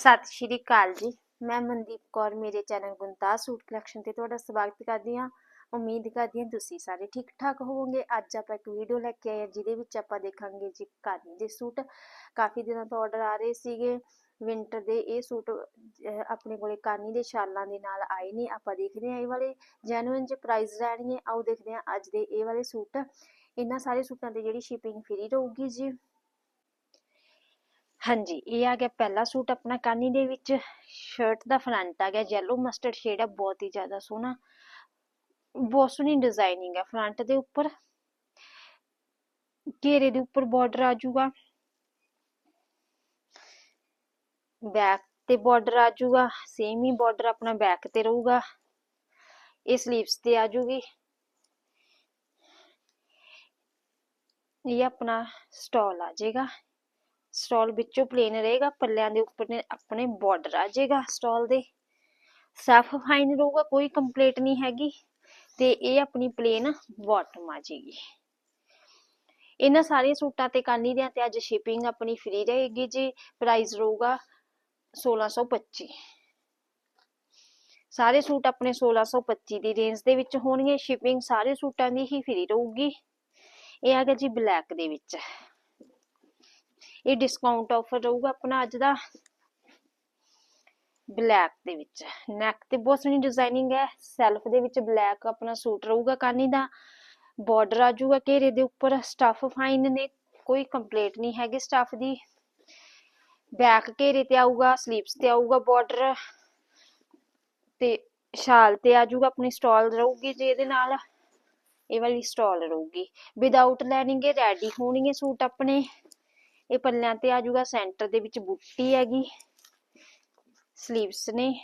ਸਤਿ ਸ਼੍ਰੀ ਅਕਾਲ ਜੀ। ਮੈਂ ਮਨਦੀਪ ਕੌਰ, ਮੇਰੇ ਚੈਨਲ ਗੁੰਤਾਜ ਸੂਟ ਕਲੈਕਸ਼ਨ ਤੇ ਤੁਹਾਡਾ ਸਵਾਗਤ ਕਰਦੀ ਹਾਂ। ਉਮੀਦ ਕਰਦੀ ਹਾਂ ਤੁਸੀਂ ਸਾਰੇ ਠੀਕ ਠਾਕ ਹੋਵੋਗੇ। ਅੱਜ ਆਪਾਂ ਇੱਕ ਵੀਡੀਓ ਲੈ ਕੇ ਆਏ ਹਾਂ, ਜਿਹਦੇ ਵਿੱਚ ਆਪਾਂ ਦੇਖਾਂਗੇ ਜੀ ਕਾਨੀ ਦੇ ਸੂਟ। ਕਾਫੀ ਦਿਨਾਂ ਤੋਂ ਆਰਡਰ ਆ ਰਹੇ ਸੀਗੇ। ਵਿੰਟਰ ਦੇ ਇਹ ਸੂਟ ਆਪਣੇ ਕੋਲੇ ਕਾਨੀ ਦੇ ਸ਼ਾਲਾਂ ਦੇ ਨਾਲ ਆਏ ਨੇ। ਆਪਾਂ ਦੇਖਦੇ ਹਾਂ ਇਹ ਵਾਲੇ ਜੈਨੂਇਨ ਜੇ ਪ੍ਰਾਈਸ ਰਹਿਣਗੇ। ਆਓ ਦੇਖਦੇ ਹਾਂ ਅੱਜ ਦੇ ਇਹ ਵਾਲੇ ਸੂਟ। ਇਹਨਾਂ ਸਾਰੇ ਸੂਟਾਂ ਤੇ ਜਿਹੜੀ ਸ਼ਿਪਿੰਗ ਫ੍ਰੀ ਰਹੂਗੀ ਜੀ। ਹਾਂਜੀ, ਇਹ ਆ ਗਿਆ ਪਹਿਲਾ ਸੂਟ ਆਪਣਾ ਕਾਨੀ ਦੇ ਵਿੱਚ ਸ਼ਰਟ ਦਾ ਫਰੰਟ ਆ ਗਿਆ ਯੈਲੋ ਮਸਟਰਡ ਸ਼ੇਡ ਆ, ਬਹੁਤ ਹੀ ਜ਼ਿਆਦਾ ਸੋਹਣਾ। ਬਹੁਤ ਸੋਹਣੀ ਡਿਜ਼ਾਈਨਿੰਗ ਹੈ ਫਰੰਟ ਦੇ ਉੱਪਰ। ਘੇਰੇ ਦੇ ਉੱਪਰ ਬਾਰਡਰ ਆ ਜਾਊਗਾ। ਬੈਕ ਤੇ ਬਾਰਡਰ ਆ ਜਾਊਗਾ ਸੇਮ ਹੀ ਬਾਰਡਰ ਆਪਣਾ ਬੈਕ ਤੇ ਰਹੂਗਾ। ਇਹ ਸਲੀਵਸ ਤੇ ਆ ਜਾਊਗੀ। ਇਹ ਆਪਣਾ ਸਟਾਲ ਆ ਜਾਏਗਾ। ਸਟਾਲ ਵਿੱਚੋਂ ਪਲੇਨ ਰਹੇਗਾ, ਪੱਲਿਆਂ ਦੇ ਉੱਪਰ ਨੇ ਆਪਣੇ ਬਾਰਡਰ ਆ ਜਾਏਗਾ ਸਟਾਲ ਦੇ। ਸਾਫ਼ ਫਾਈਨ ਰਹੂਗਾ, ਕੋਈ ਕੰਪਲੀਟ ਨਹੀਂ ਹੈਗੀ ਤੇ ਇਹ ਆਪਣੀ ਪਲੇਨ ਬਾਟਮ ਆ ਜਾਏਗੀ। ਇਹਨਾਂ ਸਾਰੇ ਸੂਟਾਂ ਤੇ ਕਾਨੀ ਦੇ ਤੇ ਅੱਜ ਸ਼ਿਪਿੰਗ ਆਪਣੀ ਫ੍ਰੀ ਰਹੇਗੀ ਜੀ ਪ੍ਰਾਈਸ ਰਹੂਗਾ 1625 ਸਾਰੇ ਸੂਟ ਆਪਣੇ 1625 ਦੀ ਰੇਂਜ ਦੇ ਵਿੱਚ ਹੋਣਗੇ ਸ਼ਿਪਿੰਗ ਸਾਰੇ ਸੂਟਾਂ ਦੀ ਹੀ ਫ੍ਰੀ ਰਹੂਗੀ। ਇਹ ਆ ਗਿਆ ਜੀ ਬਲੈਕ ਦੇ ਵਿੱਚ। ਇਹ ਡਿਸਕਾਊਂਟ ਆਫਰ ਰਹੂਗਾ ਆਪਣਾ ਅੱਜ ਦਾ। ਬਲੈਕ ਦੇ ਵਿੱਚ। ਨੈਕ ਤੇ ਬਹੁਤ ਸੋਹਣੀ ਡਿਜ਼ਾਈਨਿੰਗ ਹੈ। ਸੈਲਫ ਦੇ ਵਿੱਚ ਬਲੈਕ ਆਪਣਾ ਸੂਟ ਰਹੂਗਾ ਕਾਨੀ ਦਾ। ਬਾਰਡਰ ਆ ਜਾਊਗਾ ਘੇਰੇ ਦੇ ਉੱਪਰ। ਸਟਫ ਫਾਈਨ ਨੇ। ਕੋਈ ਕੰਪਲੀਟ ਨਹੀਂ ਹੈਗੀ ਸਟਫ ਦੀ। ਬੈਕ ਘੇਰੇ ਤੇ ਆਊਗਾ ਸਲੀਵਸ ਤੇ ਆਊਗਾ ਬਾਰਡਰ ਤੇ ਸ਼ਾਲ ਤੇ ਆ ਜਾਊਗਾ, ਆਪਣੀ ਸਟਾਲ ਰਹੂਗੀ ਜੇ ਇਹਦੇ ਨਾਲ। ਇਹ ਵਾਲੀ ਸਟਾਲ ਰਹੂਗੀ। ਵਿਦਆਊਟ ਲਾਈਨਿੰਗ ਇਹ ਰੈਡੀ ਹੋਣਗੇ ਸੂਟ ਆਪਣੇ। ਇਹ ਪੱਲਿਆਂ ਤੇ ਆ ਜਾਊਗਾ ਸੈਂਟਰ ਦੇ ਵਿੱਚ ਬੁੱਟੀ ਹੈਗੀ ਸਲੀਵਸ ਨੇ,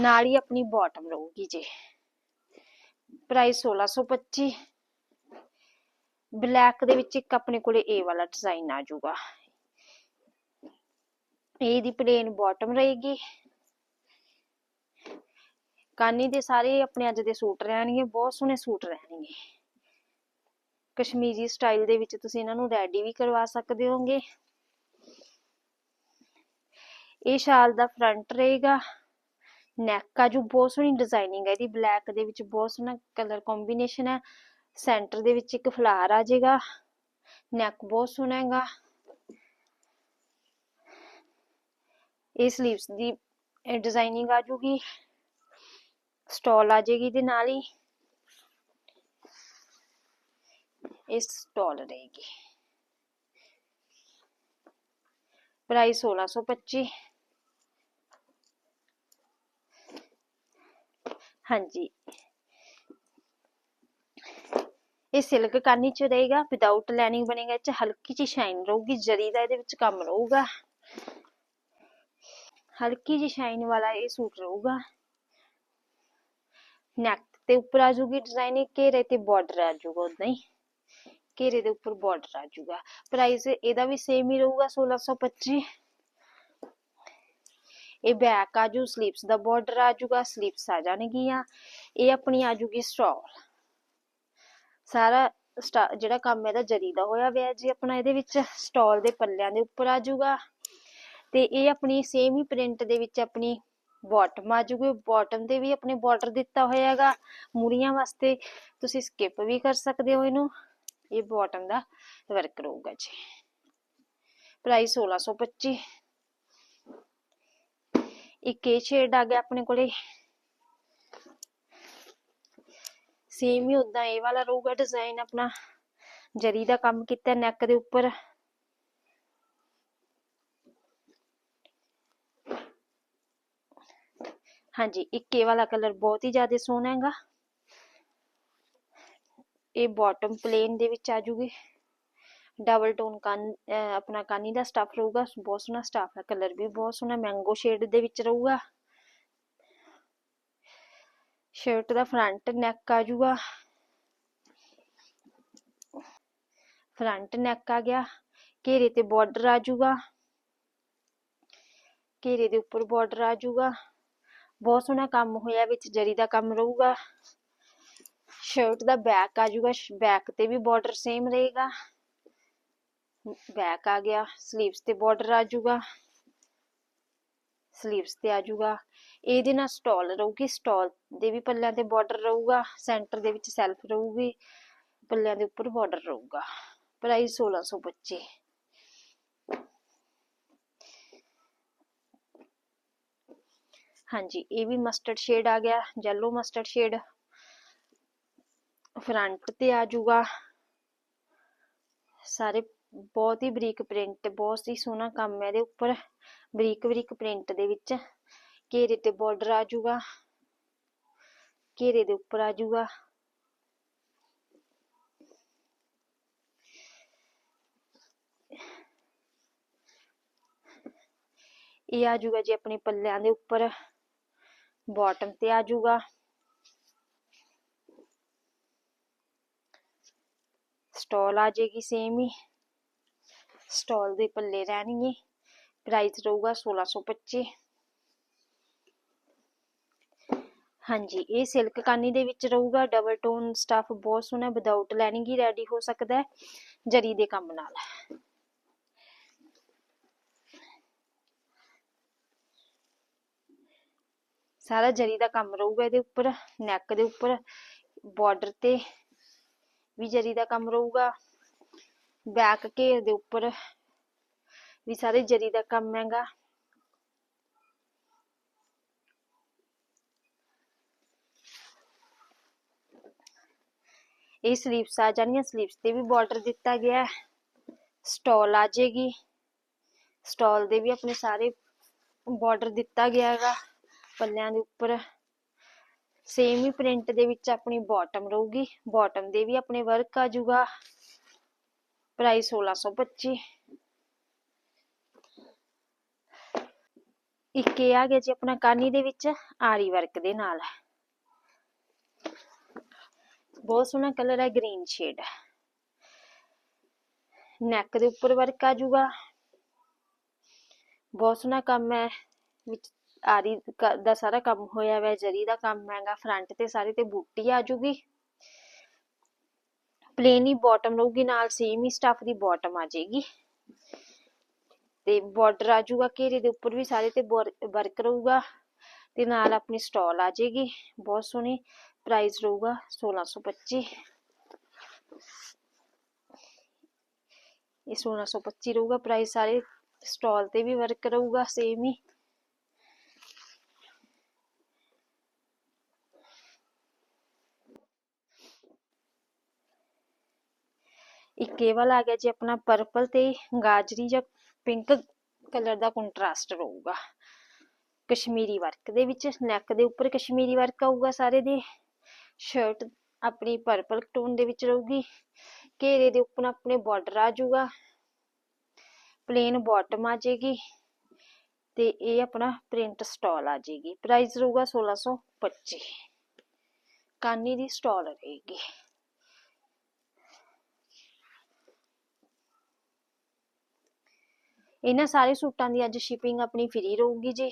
ਨਾਲ ਹੀ ਆਪਣੀ ਬਾਟਮ ਰਹੂਗੀ ਜੀ। ਪ੍ਰਾਈਸ 1625 ਬਲੈਕ ਦੇ ਵਿੱਚ ਇੱਕ ਆਪਣੇ ਕੋਲੇ ਇਹ ਵਾਲਾ ਡਿਜ਼ਾਈਨ ਆ ਜਾਊਗਾ। ਇਹ ਦੀ ਪਲੇਨ ਬਾਟਮ ਰਹੇਗੀ। ਕਾਨੀ ਦੇ ਸਾਰੇ ਆਪਣੇ ਅੱਜ ਦੇ ਸੂਟ ਰਹਿਣਗੇ, ਬਹੁਤ ਸੋਹਣੇ ਸੂਟ ਰਹਿਣਗੇ। ਕਸ਼ਮੀਰੀ ਸਟਾਈਲ ਦੇ ਵਿੱਚ ਤੁਸੀਂ ਇਹਨਾਂ ਨੂੰ ਰੈਡੀ ਵੀ ਕਰਵਾ ਸਕਦੇ ਹੋਗੇ ਇਹ ਸ਼ਾਲ ਦਾ ਫਰੰਟ ਰਹੇਗਾ। ਨੈਕ ਆ ਜੋ ਬਹੁਤ ਸੋਹਣੀ ਡਿਜ਼ਾਈਨਿੰਗ ਹੈ, ਇਹਦੀ ਬਲੈਕ ਦੇ ਵਿੱਚ ਬਹੁਤ ਸੋਹਣਾ ਕਲਰ ਕੰਬੀਨੇਸ਼ਨ ਹੈ। ਸੈਂਟਰ ਦੇ ਵਿੱਚ ਇੱਕ ਫਲਾਰ ਆ ਜਾਏਗਾ। ਨੈਕ ਬਹੁਤ ਸੋਹਣਾ ਹੈਗਾ। ਇਹ ਸਲੀਵਸ ਦੀ ਡਿਜ਼ਾਈਨਿੰਗ ਆ ਜੂਗੀ ਸਟਾਲ ਆ ਜਾਏਗੀ ਦੇ ਨਾਲ ਹੀ। ਇਸ ਸਟਾਲ ਰਹੇਗੀ। ਪ੍ਰਾਈਸ 1625 ਹਾਂਜੀ। ਇਹ ਸਿਲਕ ਕਾਨੀ ਚ ਰਹੇਗਾ ਵਿਦਆਊਟ ਲਾਈਨਿੰਗ ਬਣੇਗਾ, ਇਹ ਚ ਹਲਕੀ ਜਿਹੀ ਸ਼ਾਈਨ ਰਹੂਗੀ, ਜਰੀ ਦਾ ਇਹਦੇ ਵਿੱਚ ਕੰਮ ਰਹੂਗਾ। ਹਲਕੀ ਜਿਹੀ ਸ਼ਾਈਨ ਵਾਲਾ ਇਹ ਸੂਟ ਰਹੂਗਾ। ਨੈਕ ਤੇ ਉੱਪਰ ਆ ਜੂਗੀ ਡਿਜ਼ਾਈਨਿੰਗ ਘੇਰੇ ਤੇ ਬਾਰਡਰ ਆ ਜੂਗਾ ਉਦਾਂ ਹੀ। ਘੇਰੇ ਦੇ ਉੱਪਰ ਬਾਰਡਰ ਆ ਜੂਗਾ ਪ੍ਰਾਈਸ ਇਹਦਾ ਵੀ ਸੇਮ ਹੀ ਰਹੂਗਾ 1625 ਇਹ ਬੈਕ ਆ ਜੂ ਸਲੀਵਸ ਦਾ ਬਾਰਡਰ ਆ ਜੂਗਾ ਸਲੀਵਸ ਆ ਜਾਣਗੀਆਂ। ਇਹ ਆਪਣੀ ਆ ਜੂਗੀ ਸਟਾਲ ਸਾਰਾ ਜਿਹੜਾ ਕੰਮ ਇਹਦਾ ਜਰੀ ਦਾ ਹੋਇਆ ਹੋਇਆ ਜੀ ਆਪਣਾ ਇਹਦੇ ਵਿੱਚ ਸਟਾਲ ਦੇ ਪੱਲਿਆਂ ਦੇ ਉੱਪਰ ਆ ਜੂਗਾ ਤੇ ਇਹ ਆਪਣੀ ਸੇਮ ਹੀ ਪ੍ਰਿੰਟ ਦੇ ਵਿੱਚ ਆਪਣੀ ਬਾਟਮ ਆ ਜੂਗੀ ਬਾਟਮ ਤੇ ਵੀ ਆਪਣੇ ਬਾਰਡਰ ਦਿੱਤਾ ਹੋਇਆ ਹੈਗਾ। ਮੂਰੀਆਂ ਵਾਸਤੇ ਤੁਸੀਂ ਸਕਿਪ ਵੀ ਕਰ ਸਕਦੇ ਹੋ ਇਹਨੂੰ। ਇਹ ਬਾਟਮ ਦਾ ਵਰਕ ਰਹੂਗਾ ਜੀ। ਪ੍ਰਾਈਸ 1625 ਇੱਕ ਇਹ ਸ਼ੇਡ ਆ ਗਿਆ ਆਪਣੇ ਕੋਲੇ। ਸੇਮ ਹੀ ਉਦਾਂ ਇਹ ਵਾਲਾ ਰਹੂਗਾ ਡਿਜ਼ਾਈਨ ਆਪਣਾ। ਜਰੀ ਦਾ ਕੰਮ ਕੀਤਾ ਨੈਕ ਦੇ ਉੱਪਰ। ਹਾਂਜੀ, ਇੱਕ ਇਹ ਵਾਲਾ ਕਲਰ ਬਹੁਤ ਹੀ ਜ਼ਿਆਦਾ ਸੋਹਣਾ ਹੈਗਾ। ਇਹ ਬਾਟਮ ਪਲੇਨ ਦੇ ਵਿੱਚ ਆ ਜੂਗੀ। ਡਬਲ ਟੋਨ ਕੰਨ ਆਪਣਾ ਕਾਨੀ ਦਾ ਸਟਫ ਰਹੂਗਾ, ਬਹੁਤ ਸੋਹਣਾ ਸਟਫ ਹੈ ਕਲਰ ਵੀ ਬਹੁਤ ਸੋਹਣਾ ਮੈਂਗੋ ਸ਼ੇਡ ਦੇ ਵਿੱਚ ਰਹੂਗਾ। ਸ਼ਰਟ ਦਾ ਫਰੰਟ ਨੈਕ ਆ ਜੂਗਾ। ਫਰੰਟ ਨੈਕ ਆ ਗਿਆ, ਘੇਰੇ ਤੇ ਬਾਰਡਰ ਆ ਜੂਗਾ। ਘੇਰੇ ਦੇ ਉੱਪਰ ਬਾਰਡਰ ਆ ਜੂਗਾ। ਬਹੁਤ ਸੋਹਣਾ ਕੰਮ ਹੋਇਆ, ਵਿੱਚ ਜਰੀ ਦਾ ਕੰਮ ਰਹੂਗਾ। ਸ਼ਰਟ ਦਾ ਬੈਕ ਆ ਜਾਊਗਾ ਬੈਕ ਤੇ ਵੀ ਬਾਰਡਰ ਸੇਮ ਰਹੇਗਾ। ਬੈਕ ਆ ਗਿਆ ਸਲੀਵਸ ਤੇ ਬਾਰਡਰ ਆ ਜਾਊਗਾ। ਸਲੀਵਸ ਤੇ ਆ ਜਾਊਗਾ। ਇਹਦੇ ਨਾਲ ਸਟਾਲ ਰਹੂਗੀ ਸਟਾਲ ਦੇ ਵੀ ਪੱਲਿਆਂ ਤੇ ਬਾਰਡਰ ਰਹੂਗਾ ਸੈਂਟਰ ਦੇ ਵਿੱਚ ਸੈਲਫ ਰਹੂਗੀ, ਪੱਲਿਆਂ ਦੇ ਉੱਪਰ ਬਾਰਡਰ ਰਹੂਗਾ। ਪ੍ਰਾਈਸ 1625 ਹਾਂਜੀ, ਇਹ ਵੀ ਮਸਟਰਡ ਸ਼ੇਡ ਆ ਗਿਆ ਯੈਲੋ ਮਸਟਰਡ ਸ਼ੇਡ ਫਰੰਟ ਤੇ ਆ ਜਾਊਗਾ ਸਾਰੇ ਬਹੁਤ ਹੀ ਬਰੀਕ ਪ੍ਰਿੰਟ, ਬਹੁਤ ਹੀ ਸੋਹਣਾ ਕੰਮ ਹੈ ਇਹਦੇ ਉੱਪਰ। ਬਰੀਕ ਬਰੀਕ ਪ੍ਰਿੰਟ ਦੇ ਵਿੱਚ ਘੇਰੇ ਤੇ ਬਾਰਡਰ ਆ ਜਾਊਗਾ ਘੇਰੇ ਦੇ ਉੱਪਰ ਆ ਜਾਊਗਾ ਇਹ ਆ ਜਾਊਗਾ ਜੀ ਆਪਣੇ ਪੱਲਿਆਂ ਦੇ ਉੱਪਰ। ਬਾਟਮ ਤੇ ਆ ਜਾਊਗਾ ਸਟਾਲ ਆ ਜਾਏਗੀ ਸੇਮ ਹੀ। ਸਟਾਲ ਦੇ ਪੱਲੇ ਰਹਿਣਗੇ। ਪ੍ਰਾਈਸ ਰਹੂਗਾ 1625 ਹਾਂਜੀ, ਇਹ ਸਿਲਕ ਕਾਨੀ ਦੇ ਵਿੱਚ ਰਹੂਗਾ। ਡਬਲ ਟੋਨ ਸਟਫ ਬਹੁਤ ਸੋਹਣਾ ਵਿਦਆਊਟ ਲਾਈਨਿੰਗ ਹੀ ਰੈਡੀ ਹੋ ਸਕਦਾ ਹੈ, ਜਰੀ ਦੇ ਕੰਮ ਨਾਲ। ਸਾਰਾ ਜਰੀ ਦਾ ਕੰਮ ਰਹੂਗਾ ਇਹਦੇ ਉੱਪਰ ਨੈਕ ਦੇ ਉੱਪਰ ਬਾਰਡਰ ਤੇ। ਵੀ ਜਰੀ ਦਾ ਕੰਮ ਰਹੂਗਾ। ਬੈਕ ਘੇਰ ਦੇ ਉੱਪਰ ਵੀ ਸਾਰੇ ਜਰੀ ਦਾ ਕੰਮ ਹੈਗਾ। ਇਹ ਸਲੀਵਸ ਆ ਜਾਣੀਆਂ। ਸਲੀਵਸ ਤੇ ਵੀ ਬਾਰਡਰ ਦਿੱਤਾ ਗਿਆ ਹੈ। ਸਟਾਲ ਆ ਜਾਏਗੀ। ਸਟਾਲ ਦੇ ਵੀ ਆਪਣੇ ਸਾਰੇ ਬਾਰਡਰ ਦਿੱਤਾ ਗਿਆ ਹੈਗਾ। ਪੱਲਿਆਂ ਦੇ ਉੱਪਰ ਸੇਮ ਹੀ ਪ੍ਰਿੰਟ ਦੇ ਵਿੱਚ ਆਪਣੀ ਬਾਟਮ ਰਹੂਗੀ। ਬਾਟਮ ਦੇ ਵੀ ਆਪਣੇ ਵਰਕ ਆ ਜਾਊਗਾ। ਪ੍ਰਾਈਸ 1625 ਇੱਕ ਇਹ ਆ ਗਿਆ ਜੀ ਆਪਣਾ ਕਾਨੀ ਦੇ ਵਿੱਚ, ਆਰੀ ਵਰਕ ਦੇ ਨਾਲ। ਬਹੁਤ ਸੋਹਣਾ ਕਲਰ ਹੈ ਗ੍ਰੀਨ ਸ਼ੇਡ ਨੈਕ ਦੇ ਉੱਪਰ ਵਰਕ ਆ ਜਾਊਗਾ। ਬਹੁਤ ਸੋਹਣਾ ਕੰਮ ਹੈ, ਵਿੱਚ ਆਰੀ ਦਾ ਸਾਰਾ ਕੰਮ ਹੋਇਆ ਹੋਇਆ ਜਰੀ ਦਾ ਕੰਮ ਹੈਗਾ ਫਰੰਟ ਤੇ ਸਾਰੇ ਤੇ ਬੂਟੀ ਆ ਜਾਊਗੀ ਪਲੇਨ ਹੀ ਬਾਟਮ ਰਹੂਗੀ, ਨਾਲ ਸੇਮ ਹੀ ਸਟਫ ਦੀ ਬਾਟਮ ਆ ਜਾਏਗੀ ਤੇ ਬਾਰਡਰ ਆ ਜਾਊਗਾ ਘੇਰੇ ਦੇ ਉੱਪਰ ਵੀ ਸਾਰੇ ਤੇ ਵਰਕ ਰਹੂਗਾ। ਤੇ ਨਾਲ ਆਪਣੀ ਸਟਾਲ ਆ ਜਾਏਗੀ ਬਹੁਤ ਸੋਹਣੀ। ਪ੍ਰਾਈਸ ਰਹੂਗਾ 1625 ਇਹ 1625 ਰਹੂਗਾ ਪ੍ਰਾਈਸ ਸਾਰੇ ਸਟਾਲ ਤੇ ਵੀ ਵਰਕ ਰਹੂਗਾ ਸੇਮ ਹੀ। ਇੱਕ ਇਹ ਆ ਗਿਆ ਜੀ ਆਪਣਾ ਪਰਪਲ ਤੇ ਗਾਜਰੀ ਜਾਂ ਪਿੰਕ ਕਲਰ ਦਾ ਕੰਟਰਾਸਟ ਰਹੂਗਾ। ਕਸ਼ਮੀਰੀ ਵਰਕ ਦੇ ਵਿੱਚ ਨੈਕ ਦੇ ਉੱਪਰ ਕਸ਼ਮੀਰੀ ਵਰਕ ਆਊਗਾ ਸਾਰੇ ਦੇ। ਸ਼ਰਟ ਆਪਣੀ ਪਰਪਲ ਟੋਨ ਦੇ ਵਿੱਚ ਰਹੂਗੀ। ਘੇਰੇ ਦੇ ਉੱਪਰ ਆਪਣੇ ਬਾਰਡਰ ਆ ਜਾਊਗਾ। ਪਲੇਨ ਬਾਟਮ ਆ ਜਾਏਗੀ ਤੇ ਇਹ ਆਪਣਾ ਪ੍ਰਿੰਟ ਸਟਾਲ ਆ ਜਾਏਗੀ। ਪ੍ਰਾਈਸ ਰਹੂਗਾ 1625 ਕਾਨੀ ਦੀ ਸਟਾਲ ਰਹੇਗੀ। ਇਹਨਾਂ ਸਾਰੇ ਸੂਟਾਂ ਦੀ ਅੱਜ ਸ਼ਿਪਿੰਗ ਆਪਣੀ ਫ੍ਰੀ ਰਹੂਗੀ ਜੀ।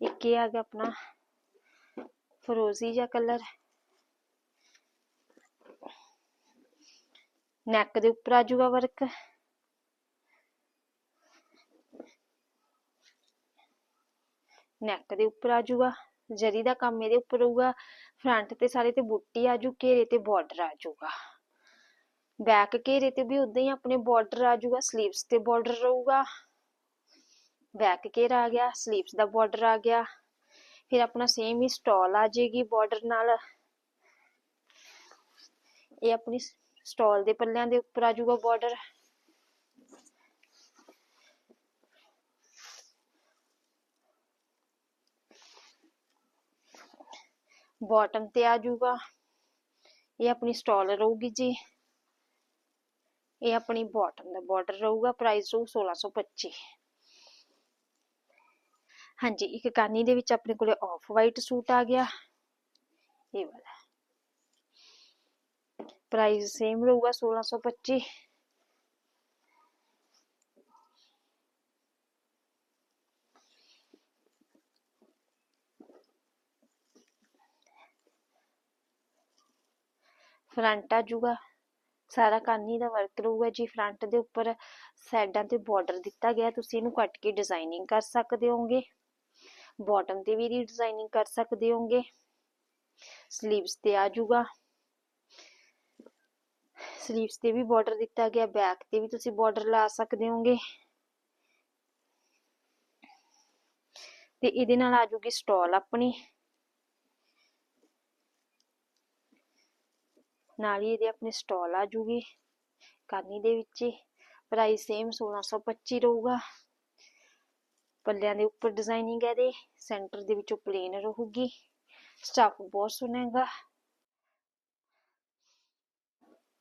ਇੱਕ ਇਹ ਆ ਗਿਆ ਆਪਣਾ ਫਰੋਜ਼ੀ ਜਿਹਾ ਕਲਰ ਨੈਕ ਦੇ ਉੱਪਰ ਆ ਜਾਊਗਾ ਵਰਕ ਨੈਕ ਦੇ ਉੱਪਰ ਆ ਜਾਊਗਾ, ਜਰੀ ਦਾ ਕੰਮ ਇਹਦੇ ਉੱਪਰ ਰਹੂਗਾ ਫਰੰਟ ਤੇ ਸਾਰੇ ਤੇ ਬੁੱਟੀ ਆ ਜੂ, ਘੇਰੇ ਤੇ ਬਾਰਡਰ ਆ ਜਾਊਗਾ। ਬੈਕ ਘੇਰੇ ਤੇ ਵੀ ਉਦਾਂ ਹੀ ਆਪਣੇ ਬਾਰਡਰ ਆ ਜਾਊਗਾ ਸਲੀਵਸ ਤੇ ਬਾਰਡਰ ਰਹੂਗਾ। ਬੈਕ ਘੇਰਾ ਆ ਗਿਆ ਸਲੀਵਸ ਦਾ ਬਾਰਡਰ ਆ ਗਿਆ। ਫਿਰ ਆਪਣਾ ਸੇਮ ਹੀ ਸਟਾਲ ਆ ਜਾਏਗੀ ਬਾਰਡਰ ਨਾਲ। ਇਹ ਆਪਣੀ ਸਟਾਲ ਦੇ ਪੱਲਿਆਂ ਦੇ ਉੱਪਰ ਆ ਜਾਊਗਾ ਬਾਰਡਰ ਬਾਟਮ ਤੇ ਆ ਜਾਊਗਾ। ਇਹ ਆਪਣੀ ਸਟਾਲ ਰਹੂਗੀ ਜੀ। ਇਹ ਆਪਣੀ ਬਾਟਮ ਦਾ ਬਾਰਡਰ ਰਹੂਗਾ ਪ੍ਰਾਈਸ ਰਹੂ 1625 ਹਾਂਜੀ, ਇੱਕ ਕਾਨੀ ਦੇ ਵਿੱਚ ਆਪਣੇ ਕੋਲੇ ਆਫ ਵਾਈਟ ਸੂਟ ਆ ਗਿਆ। ਇਹ ਵਾਲਾ। ਪ੍ਰਾਈਸ ਸੇਮ ਰਹੂਗਾ 1625 ਫਰੰਟ ਆ ਜੂਗਾ। ਸਾਰਾ ਕਾਨੀ ਦਾ ਵਰਕ ਰਹੂਗਾ ਜੀ ਫਰੰਟ ਦੇ ਉੱਪਰ ਸਾਈਡਾਂ ਤੇ ਬਾਰਡਰ ਦਿੱਤਾ ਗਿਆ, ਤੁਸੀਂ ਇਹਨੂੰ ਕੱਟ ਕੇ ਡਿਜ਼ਾਈਨਿੰਗ ਕਰ ਸਕਦੇ ਹੋਗੇ ਬਾਟਮ ਤੇ ਵੀ ਡਿਜ਼ਾਈਨਿੰਗ ਕਰ ਸਕਦੇ ਹੋਗੇ ਸਲੀਵਸ ਤੇ ਆ ਜਾਊਗਾ। ਸਲੀਵਸ ਤੇ ਵੀ ਬਾਰਡਰ ਦਿੱਤਾ ਗਿਆ ਬੈਕ ਤੇ ਵੀ ਤੁਸੀਂ ਬਾਰਡਰ ਲਾ ਸਕਦੇ ਹੋਗੇ ਤੇ ਇਹਦੇ ਨਾਲ ਆ ਜੂਗੀ ਸਟਾਲ ਆਪਣੀ। ਨਾਲ ਹੀ ਇਹਦੇ ਆਪਣੇ ਸਟਾਲ ਆ ਜੂਗੀ। ਕਾਨੀ ਦੇ ਵਿੱਚ ਹੀ। ਪ੍ਰਾਈਸ ਸੇਮ 1625 ਰਹੂਗਾ। ਪੱਲਿਆਂ ਦੇ ਉੱਪਰ ਡਿਜ਼ਾਈਨਿੰਗ ਹੈ ਇਹਦੇ। ਸੈਂਟਰ ਦੇ ਵਿੱਚੋਂ ਪਲੇਨ ਰਹੂਗੀ। ਸਟਫ ਬਹੁਤ ਸੋਹਣਾ ਹੈਗਾ।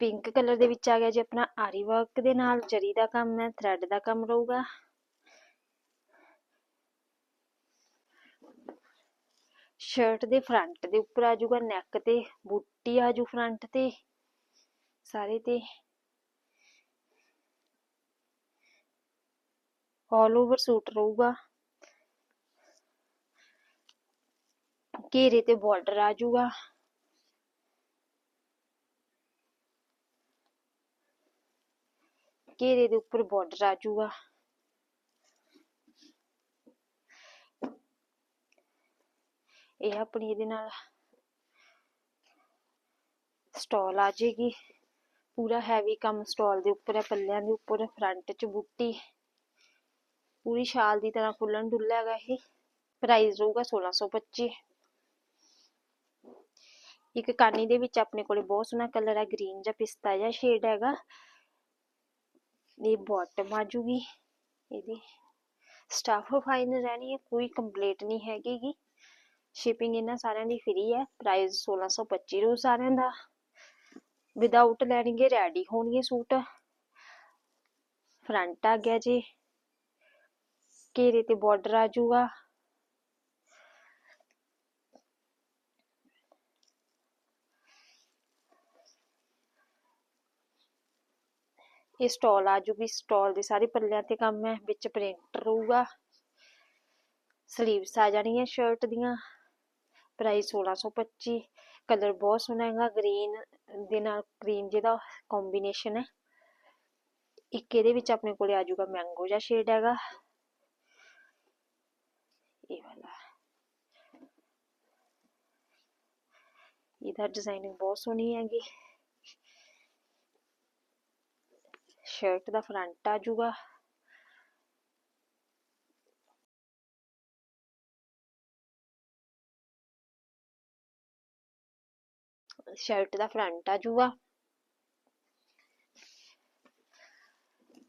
ਪਿੰਕ ਕਲਰ ਦੇ ਵਿੱਚ ਆ ਗਿਆ ਜੀ ਆਪਣਾ ਆਰੀ ਵਰਕ ਦੇ ਨਾਲ। ਜਰੀ ਦਾ ਕੰਮ ਹੈ ਥ੍ਰੈਡ ਦਾ ਕੰਮ ਰਹੂਗਾ। ਸ਼ਰਟ ਦੇ ਫਰੰਟ ਦੇ ਉੱਪਰ ਆ ਜਾਊਗਾ ਨੈਕ ਤੇ, ਬੂਟੀ ਆ ਜੂ ਫਰੰਟ ਤੇ, ਸਾਰੇ ਤੇ। ਆਲ ਓਵਰ ਸੂਟ ਰਹੂਗਾ। ਘੇਰੇ ਤੇ ਬਾਰਡਰ ਆ ਜਾਊਗਾ। ਘੇਰੇ ਦੇ ਉੱਪਰ ਬਾਰਡਰ ਆ ਜਾਊਗਾ। ਇਹ ਆਪਣੀ ਇਹਦੇ ਨਾਲ ਸਟਾਲ ਆ ਜਾਏਗੀ। ਪੂਰਾ ਹੈਵੀ ਕੰਮ ਸਟਾਲ ਦੇ ਉੱਪਰ ਹੈ, ਪੱਲਿਆਂ ਦੇ ਉੱਪਰ ਫਰੰਟ 'ਚ ਬੂਟੀ। ਪੂਰੀ ਸ਼ਾਲ ਦੀ ਤਰ੍ਹਾਂ ਖੁੱਲਣ ਡੁੱਲਾ ਹੈਗਾ ਇਹ। ਪ੍ਰਾਈਸ ਰਹੂਗਾ 1625 ਇੱਕ ਕਾਨੀ ਦੇ ਵਿੱਚ ਆਪਣੇ ਕੋਲੇ ਬਹੁਤ ਸੋਹਣਾ ਕਲਰ ਹੈ ਗ੍ਰੀਨ ਜਾਂ ਪਿਸਤਾ ਜਾਂ ਸ਼ੇਡ ਹੈਗਾ। ਇਹ ਬਾਟਮ ਆ ਜੂਗੀ ਇਹਦੀ ਸਟਾਫ ਫਾਈਨ ਰਹਿਣੀ ਹੈ, ਕੋਈ ਕੰਪਲੀਟ ਨਹੀਂ ਹੈਗੀਗੀ ਸ਼ਿਪਿੰਗ ਇਹਨਾਂ ਸਾਰਿਆਂ ਦੀ ਫ੍ਰੀ ਹੈ ਪ੍ਰਾਈਸ 1625 ਰੂ ਸਾਰਿਆਂ ਦਾ। ਵਿਦਆਊਟ ਲੈਣਗੇ ਰੈਡੀ ਹੋਣਗੇ ਸੂਟ। ਫਰੰਟ ਆ ਗਿਆ ਜੀ। ਘੇਰੇ ਤੇ ਬਾਰਡਰ ਆ ਜਾਊਗਾ। ਇਹ ਸਟਾਲ ਆ ਜੂਗੀ ਸਟਾਲ ਦੇ ਸਾਰੇ ਪੱਲਿਆਂ ਤੇ ਕੰਮ ਹੈ, ਵਿੱਚ ਪ੍ਰਿੰਟ ਰਹੂਗਾ ਸਲੀਵਸ ਆ ਜਾਣੀਆਂ ਸ਼ਰਟ ਦੀਆਂ। ਪ੍ਰਾਈਸ 1625 ਕਲਰ ਬਹੁਤ ਸੋਹਣਾ ਹੈਗਾ, ਗ੍ਰੀਨ ਦੇ ਨਾਲ ਕਰੀਮ ਜਿਹਦਾ ਕੰਬੀਨੇਸ਼ਨ ਹੈ। ਇੱਕ ਇਹਦੇ ਵਿੱਚ ਆਪਣੇ ਕੋਲੇ ਆ ਜਾਊਗਾ ਮੈਂਗੋ ਜਿਹਾ ਸ਼ੇਡ ਹੈਗਾ। ਇਹ ਵਾਲਾ। ਇਹਦਾ ਡਿਜ਼ਾਈਨਿੰਗ ਬਹੁਤ ਸੋਹਣੀ ਹੈਗੀ। ਸ਼ਰਟ ਦਾ ਫਰੰਟ ਆ ਜਾਊਗਾ। ਸ਼ਰਟ ਦਾ ਫਰੰਟ ਆ ਜਾਊਗਾ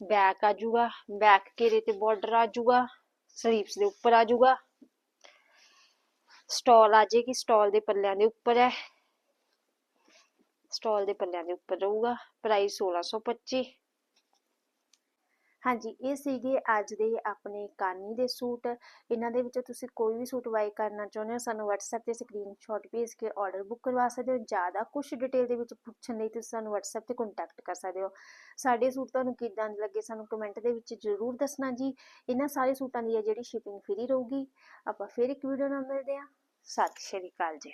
ਬੈਕ ਆ ਜਾਊਗਾ ਬੈਕ ਘੇਰੇ ਤੇ ਬਾਰਡਰ ਆ ਜਾਊਗਾ ਸਲੀਵਸ ਦੇ ਉੱਪਰ ਆ ਜਾਊਗਾ ਸਟਾਲ ਆ ਜੇਗੀ ਸਟਾਲ ਦੇ ਪੱਲਿਆਂ ਦੇ ਉੱਪਰ ਹੈ ਸਟਾਲ ਦੇ ਪੱਲਿਆਂ ਦੇ ਉੱਪਰ ਰਹੂਗਾ। ਪ੍ਰਾਈਸ 1625 ਹਾਂਜੀ, ਇਹ ਸੀਗੇ ਅੱਜ ਦੇ ਆਪਣੇ ਕਾਨੀ ਦੇ ਸੂਟ। ਇਹਨਾਂ ਦੇ ਵਿੱਚੋਂ ਤੁਸੀਂ ਕੋਈ ਵੀ ਸੂਟ ਬਾਈ ਕਰਨਾ ਚਾਹੁੰਦੇ ਹੋ, ਸਾਨੂੰ WhatsApp ਤੇ ਸਕਰੀਨਸ਼ਾਟ ਭੇਜ ਕੇ ਆਰਡਰ ਬੁੱਕ ਕਰਵਾ ਸਕਦੇ ਹੋ। ਜ਼ਿਆਦਾ ਕੁਝ ਡਿਟੇਲ ਦੇ ਵਿੱਚ ਪੁੱਛਣ ਲਈ ਤੁਸੀਂ ਸਾਨੂੰ WhatsApp ਤੇ ਕੰਟੈਕਟ ਕਰ ਸਕਦੇ ਹੋ। ਸਾਡੇ ਸੂਟ ਤੁਹਾਨੂੰ ਕਿੱਦਾਂ ਲੱਗੇ ਸਾਨੂੰ ਕਮੈਂਟ ਦੇ ਵਿੱਚ ਜ਼ਰੂਰ ਦੱਸਣਾ ਜੀ। ਇਹਨਾਂ ਸਾਰੇ ਸੂਟਾਂ ਦੀ ਹੈ ਜਿਹੜੀ ਸ਼ਿਪਿੰਗ ਫ੍ਰੀ ਰਹੂਗੀ। ਆਪਾਂ ਫਿਰ ਇੱਕ ਵੀਡੀਓ ਨਾਲ ਮਿਲਦੇ ਹਾਂ। ਸਤਿ ਸ਼੍ਰੀ ਅਕਾਲ ਜੀ।